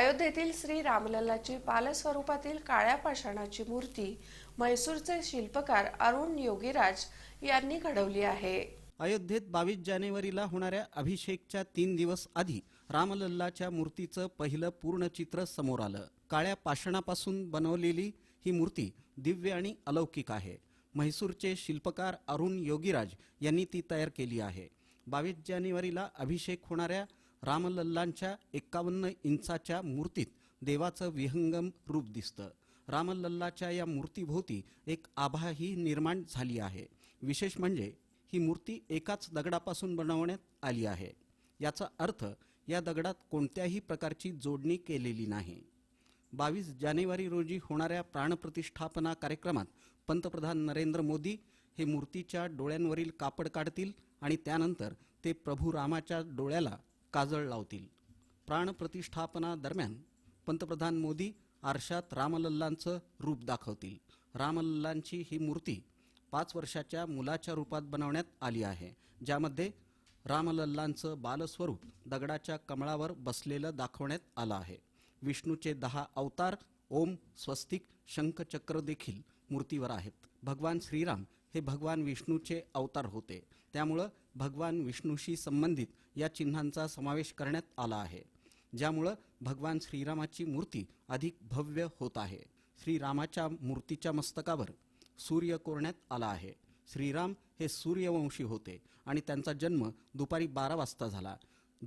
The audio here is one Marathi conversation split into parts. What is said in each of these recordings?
अयोध्येतील श्री रामलल्लाची पालस्वरूपातील काळ्या पाषाणाची मूर्ती म्हैसूरचे शिल्पकार अरुण योगीराज यांनी घडवली आहे. अयोध्येत बावीस जानेवारीला होणाऱ्या अभिषेकच्या तीन दिवस आधी रामलल्लाच्या मूर्तीचं पहिलं पूर्ण चित्र समोर आलं. काळ्या पाषाणापासून बनवलेली ही मूर्ती दिव्य आणि अलौकिक आहे. म्हैसूरचे शिल्पकार अरुण योगीराज यांनी ती तयार केली आहे. बावीस जानेवारीला अभिषेक होणाऱ्या रामलल्लांच्या एक्कावन्न इंचाच्या मूर्तीत देवाचं विहंगम रूप दिसतं. रामलल्लाच्या या मूर्तीभोवती एक आभाही निर्माण झाली आहे. विशेष म्हणजे ही मूर्ती एकाच दगडापासून बनवण्यात आली आहे. याचा अर्थ या दगडात कोणत्याही प्रकारची जोडणी केलेली नाही. बावीस जानेवारी रोजी होणाऱ्या प्राणप्रतिष्ठापना कार्यक्रमात पंतप्रधान नरेंद्र मोदी हे मूर्तीच्या डोळ्यांवरील कापड काढतील आणि त्यानंतर ते प्रभू रामाच्या डोळ्याला काजळ लावतील. प्राणप्रतिष्ठापना दरम्यान पंतप्रधान मोदी आरशात रामलल्लांचं रूप दाखवतील. रामलल्लांची ही मूर्ती पाच वर्षाच्या मुलाच्या रूपात बनवण्यात आली आहे ज्यामध्ये रामलल्लांचं बालस्वरूप दगडाच्या कमळावर बसलेलं दाखवण्यात आलं आहे. विष्णूचे दहा अवतार ओम स्वस्तिक शंखचक्र देखील मूर्तीवर आहेत. भगवान श्रीराम हे भगवान विष्णूचे अवतार होते. त्यामुळं भगवान विष्णूशी संबंधित या चिन्हांचा समावेश करण्यात आला आहे. ज्यामुळं भगवान श्रीरामाची मूर्ती अधिक भव्य होत आहे. श्रीरामाच्या मूर्तीच्या मस्तकावर सूर्य कोरण्यात आला आहे. श्रीराम हे सूर्यवंशी होते आणि त्यांचा जन्म दुपारी बारा वाजता झाला.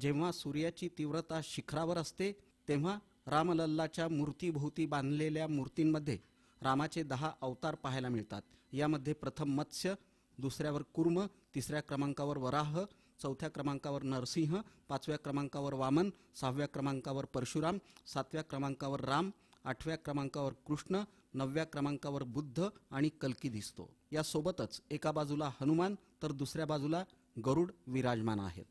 जेव्हा सूर्याची तीव्रता शिखरावर असते तेव्हा रामलल्लाच्या मूर्तीभोवती बांधलेल्या मूर्तींमध्ये रामाचे दहा अवतार पाहायला मिळतात. यामध्ये प्रथम मत्स्य दुसऱ्यावर कुर्म तिसऱ्या क्रमांकावर वराह चौथ्या क्रमांकावर नरसिंह पाचव्या क्रमांकावर वामन सहाव्या क्रमांकावर परशुराम सातव्या क्रमांकावर राम आठव्या क्रमांकावर कृष्ण नवव्या क्रमांकावर बुद्ध आणि कल्की दिसतो. यासोबतच एका बाजूला हनुमान तर दुसऱ्या बाजूला गरुड विराजमान आहेत.